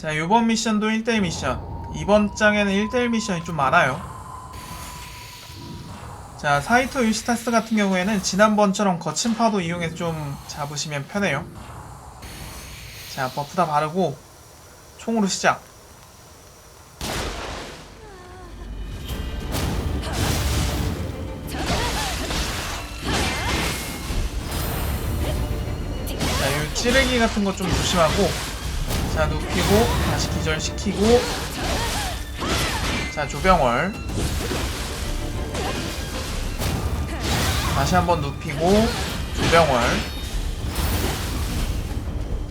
자, 이번 미션도 1대1 미션. 이번 장에는 1대1 미션이 좀 많아요. 자, 사이토 유시타스 같은 경우에는 지난번처럼 거친 파도 이용해서 좀 잡으시면 편해요. 자, 버프 다 바르고 총으로 시작. 자, 요 찌르기 같은 거 좀 조심하고 자, 눕히고 다시 기절시키고. 자, 조병월. 다시 한번 눕히고 조병월.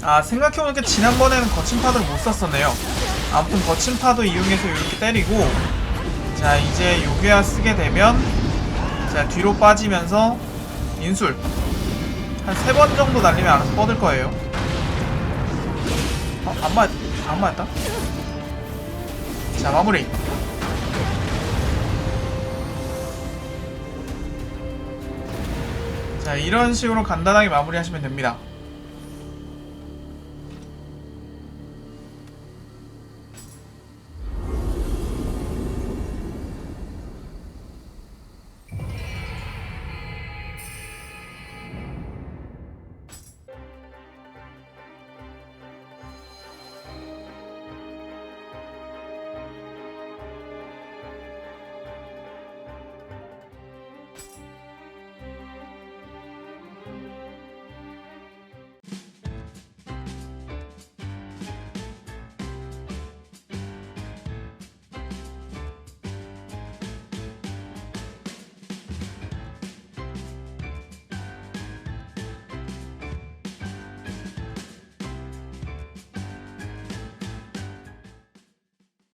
아 생각해보니까 지난번에는 거친 파도를 못 썼었네요. 아무튼 거친 파도 이용해서 이렇게 때리고 자 이제 요괴화 쓰게 되면 자 뒤로 빠지면서 인술. 한 세 번 정도 날리면 알아서 뻗을 거예요 어? 안 맞.. 안 맞았다? 자 마무리 자 이런 식으로 간단하게 마무리하시면 됩니다